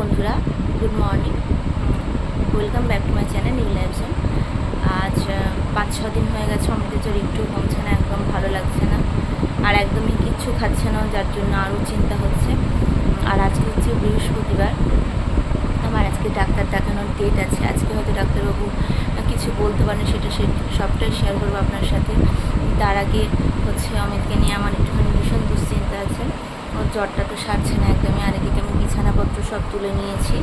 বন্ধুরা good morning welcome back to my channel new লাইভজন আজ পাঁচ, ছ দিন হয়ে গেছে, আমাদের জ্বর একটু কমছে না, একদম ভালো লাগছে না। আর একদমই কিচ্ছু খাচ্ছে না, যার জন্য আরও চিন্তা হচ্ছে। আর আজকে হচ্ছে বৃহস্পতিবার। আমার আজকে ডাক্তার দেখানোর ডেট আছে। আজকে হয়তো ডাক্তারবাবু কিছু বলতে পারেন, সেটা সে সবটাই শেয়ার করব আপনার সাথে। তার আগে হচ্ছে অমিতকে নিয়ে আমার একটুখানি ভীষণ দুশ্চিন্তা আছে। জ্বরটা তো সারছে না একদমই, আর এদিকে আমি বিছানাপত্র সব তুলে নিয়েছি।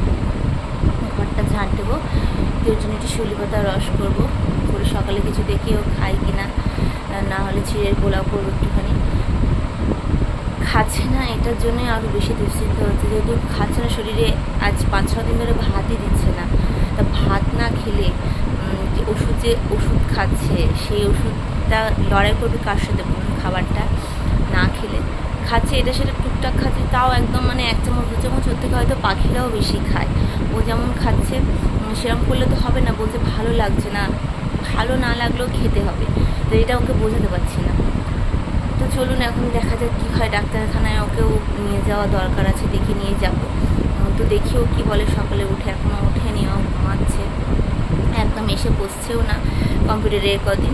ঘরটা ঝাঁট দেবো। কেউর জন্য একটু শিউলি পাতা রস করব। করে সকালে কিছু দেখি ও খাই কিনা। না হলে চিড়ের পোলাও করব একটুখানি। খাচ্ছে না, এটার জন্য আরও বেশি দুশ্চিন্তা হচ্ছে। যেহেতু খাচ্ছে না, শরীরে আজ পাঁচ, ছ দিন ধরে ভাতই দিচ্ছে না। তা ভাত না খেলে যে ওষুধ যে ওষুধ খাচ্ছে, সেই ওষুধটা লড়াই করবে কার সাথে খাবারটা? না খেলে। খাচ্ছে এটা সেটা টুকটাক খাচ্ছে, তাও একদম মানে এক চামচ, দু চামচ, ওর থেকে হয়তো পাখিরাও বেশি খায়। ও যেমন খাচ্ছে সেরকম করলে তো হবে না বলতে ভালো লাগছে না, ভালো না লাগলেও খেতে হবে। তো এটা ওকে বোঝাতে পারছি না। তো চলুন, এখন দেখা যাক কী হয়। ডাক্তারখানায় ওকেও নিয়ে যাওয়া দরকার আছে, দেখে নিয়ে যাব। তো দেখিও কি বলে, সকালে উঠে এখনও ওঠেনি, ও ঘুমাচ্ছে। একদম এসে বসছেও না কম্পিউটারে কদিন।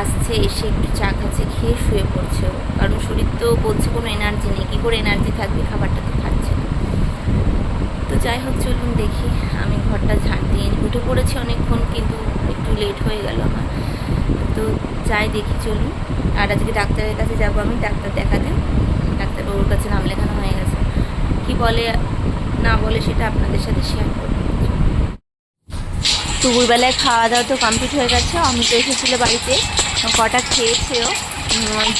আসছে, এসে একটু চা খাচ্ছে, খেয়ে শুয়ে পড়ছে কারণ শরীর তো বলছে কোনো এনার্জি নেই, কী করে এনার্জি থাকবে? খাবারটা তো খাচ্ছে তো যাই হোক, চলুন দেখি। আমি ঘরটা ঝাড় দিয়ে উঠে পড়েছি অনেকক্ষণ, কিন্তু একটু লেট হয়ে গেল আমার। তো যাই দেখি, চলুন। আর আজকে ডাক্তারের কাছে যাব আমি, ডাক্তার দেখাতে। ডাক্তারবাবুর কাছে নাম লেখানো হয়ে গেছে। কি বলে, না বলে সেটা আপনাদের সাথে শেয়ার করব। দুপুরবেলায় খাওয়া দাওয়া তো কমপ্লিট হয়ে গেছে। আমি তো এসেছিল বাড়িতে। কটা খেয়েছেও।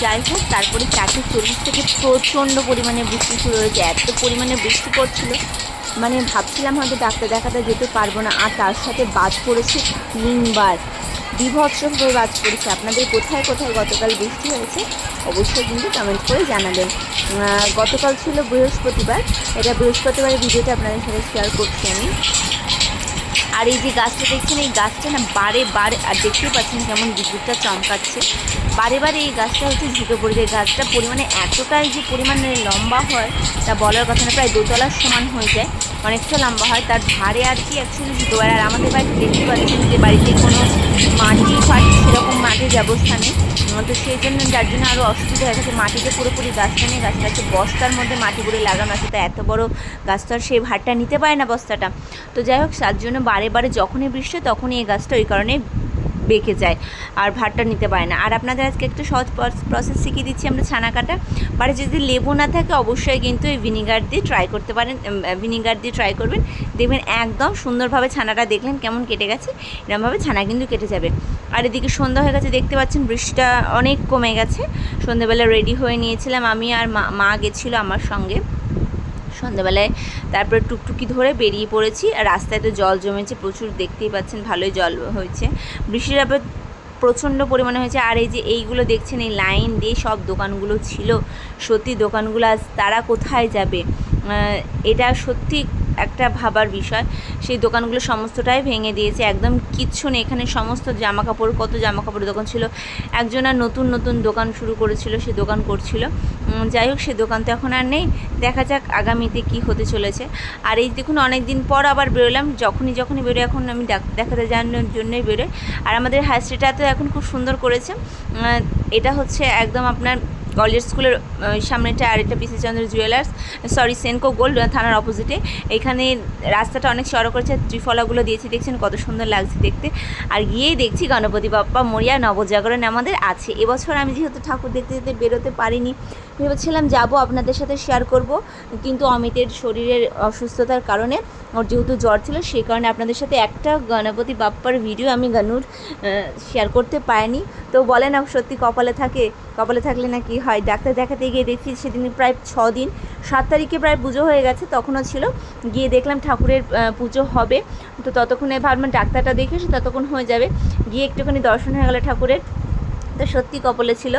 যাই হোক, তারপরে চারটে চল্লিশ থেকে প্রচণ্ড পরিমাণে বৃষ্টি শুরু হয়েছে। এত পরিমাণে বৃষ্টি পড়ছিল। মানে ভাবছিলাম হয়তো ডাক্তার দেখাতে যেতে পারব না। আর তার সাথে বাজ পড়েছে তিনবার। বিভৎসভাবে বাজ পড়েছে। আপনাদের কোথায় কোথায় গতকাল বৃষ্টি হয়েছে অবশ্যই কিন্তু কমেন্ট করে জানাবেন। গতকাল ছিল বৃহস্পতিবার। এটা বৃহস্পতিবারের ভিডিওটা আপনাদের সাথে শেয়ার করছি আমি। আর এই যে গাছটা দেখছেন, এই গাছটা না বারে বারে, আর দেখতেই পাচ্ছেন কেমন বিদ্যুৎটা চমকাচ্ছে। বারে বারে এই গাছটা হচ্ছে ঝুঁকে পড়ে যায় গাছটা পরিমাণে এতটাই যে পরিমাণে লম্বা হয়, তা বলার কথা না, প্রায় দোতলার সমান হয়ে যায়। অনেকটা লম্বা হয়, তার ধারে আর কি অ্যাকচুয়ালি ঝুঁকে পড়ে। আর আমাদের বাড়িতে দেখতে পাচ্ছেন যে বাড়িতে কোনো মাটি ফাটি সেরকম মাটির ব্যবস্থা নেই। তো সেই জন্য যার জন্য আরও অসুবিধা হয়ে গেছে। মাটিতে পুরোপুরি গাছটা নিয়ে আছে বস্তার মধ্যে মাটি করে লাগানো আছে তো এত বড় গাছটা আর সেই ভারটা নিতে পারে না বস্তাটা। তো যাই হোক, তার জন্য বারে বারে যখনই বৃষ্টি তখনই এই গাছটা ওই কারণে বেঁকে যায় আর ভাতটা নিতে পারে না। আর আপনাদের আজকে একটু সহজ প্রসেস শিখিয়ে দিচ্ছি আমরা ছানা কাটা বাড়ি যদি লেবু না থাকে অবশ্যই কিন্তু এই ভিনিগার দিয়ে ট্রাই করতে পারেন ভিনিগার দিয়ে ট্রাই করবেন। দেখবেন একদম সুন্দরভাবে ছানাটা দেখলেন কেমন কেটে গেছে। এরকমভাবে ছানা কিন্তু কেটে যাবে। আর এদিকে সন্ধ্যা হয়ে গেছে, দেখতে পাচ্ছেন বৃষ্টিটা অনেক কমে গেছে। সন্ধ্যাবেলা রেডি হয়ে নিয়েছিলাম আমি আর মা মা গেছিল আমার সঙ্গে। সন্ধ্যাবেলায় তারপরে টুকটুকি ধরে বেরিয়ে পড়েছি আর রাস্তায় তো জল জমেছে, প্রচুর দেখতেই পাচ্ছেন, ভালোই জল হয়েছে। বৃষ্টির আবার প্রচণ্ড পরিমাণে হয়েছে, আর এই যে এইগুলো দেখছেন, এই লাইন দিয়ে সব দোকানগুলো ছিল। সত্যি দোকানগুলো আজ তারা কোথায় যাবে? এটা সত্যি একটা ভাবার বিষয়। সেই দোকানগুলো সমস্তটাই ভেঙে দিয়েছে। একদম কিচ্ছু নেই। এখানে সমস্ত জামা কাপড় কত জামা কাপড়ের দোকান ছিল। একজনের নতুন নতুন দোকান শুরু করেছিল, সে দোকান করছিল। যাই হোক, সে দোকান তো এখন আর নেই। দেখা যাক আগামীতে কি হতে চলেছে। আর এই দেখুন অনেক দিন পর আবার বেরোলাম। যখনই যখনই বেরোই, এখন আমি দেখাতে যাওয়ার জন্যই বেরোই। আর আমাদের হাই স্ট্রিটটা তো এখন খুব সুন্দর করেছে। এটা হচ্ছে একদম আপনার কলেজ স্কুলের সামনেটা আর এটা PC Chandra jewellers, sorry, Senco gold থানার অপোজিটে। এখানে রাস্তাটা অনেক সড়ক করেছে ত্রিফলাগুলো দিয়েছি, দেখছেন কত সুন্দর লাগছে দেখতে। আর গিয়েই দেখছি গণপতি বাপ্পা মরিয়া নবজাগরণ আমাদের আছে। এবছর আমি যেহেতু ঠাকুর দেখতে যেতে বেরোতে পারিনি ভেবেছিলাম যাব, আপনাদের সাথে শেয়ার করব। কিন্তু অমিতের শরীরের অসুস্থতার কারণে ওর যেহেতু জ্বর ছিল, সেই কারণে আপনাদের সাথে একটা গণপতি বাপ্পার ভিডিও আমি গানুর শেয়ার করতে পারিনি। তো বলে না সত্যি কপালে থাকে, কপালে থাকলে না কি হয়? ডাক্তার দেখাতে গিয়ে দেখছি সেদিন প্রায় ছ দিন, সাত তারিখে প্রায় পুজো হয়ে গেছে, তখনও ছিল। গিয়ে দেখলাম ঠাকুরের পুজো হবে। তো ততক্ষণে ভাবলাম ডাক্তারটা দেখে সে ততক্ষণ হয়ে যাবে। গিয়ে একটুখানি দর্শন হয়ে গেলো ঠাকুরের। তো সত্যি কপলে ছিল।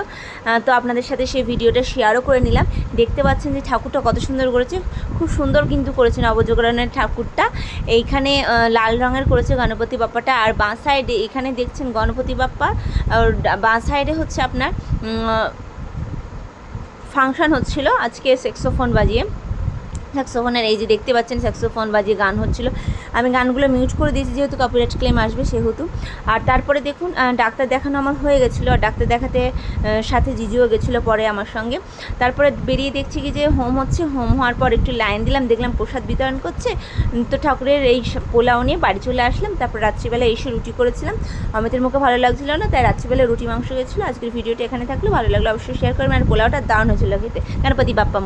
তো আপনাদের সাথে সেই ভিডিওটা শেয়ারও করে নিলাম। দেখতে পাচ্ছেন যে ঠাকুরটা কত সুন্দর করেছে। খুব সুন্দর কিন্তু করেছে নবজাগরণের ঠাকুরটা। এইখানে লাল রঙের করেছে গণপতি বাপ্পাটা। আর বাঁ সাইডে এখানে দেখছেন গণপতি বাপ্পা। আর বাঁ সাইডে হচ্ছে আপনার ফাংশন হচ্ছিল আজকে সেক্সোফোন বাজিয়ে। স্যাক্সোফোনের এই যে দেখতে পাচ্ছেন স্যাক্সোফোন বাজিয়ে গান হচ্ছিল। আমি গানগুলো মিউট করে দিয়েছি, যেহেতু কপিরাইট ক্লেম আসবে সেহেতু। আর তারপরে দেখুন ডাক্তার দেখানো আমার হয়ে গেছিল। আর ডাক্তার দেখাতে সাথে জিজুও গেছিল পরে আমার সঙ্গে। তারপরে বেরিয়ে দেখছি কি যে হোম হচ্ছে। হোম হওয়ার পর একটু লাইন দিলাম, দেখলাম প্রসাদ বিতরণ করছে। তো ঠাকুরের এই পোলাও নিয়ে বাড়ি চলে আসলাম। তারপর রাত্রিবেলা এসে রুটি করেছিলাম। অমিতের মুখে ভালো লাগছিল না, তাই রাত্রিবেলা রুটি মাংস গেছিল। আজকের ভিডিওটি এখানে থাকল। ভালো লাগল অবশ্যই শেয়ার করবেন। আর পোলাওটা দারুণ হয়েছিল খেতে। গণপতি বাপ্পা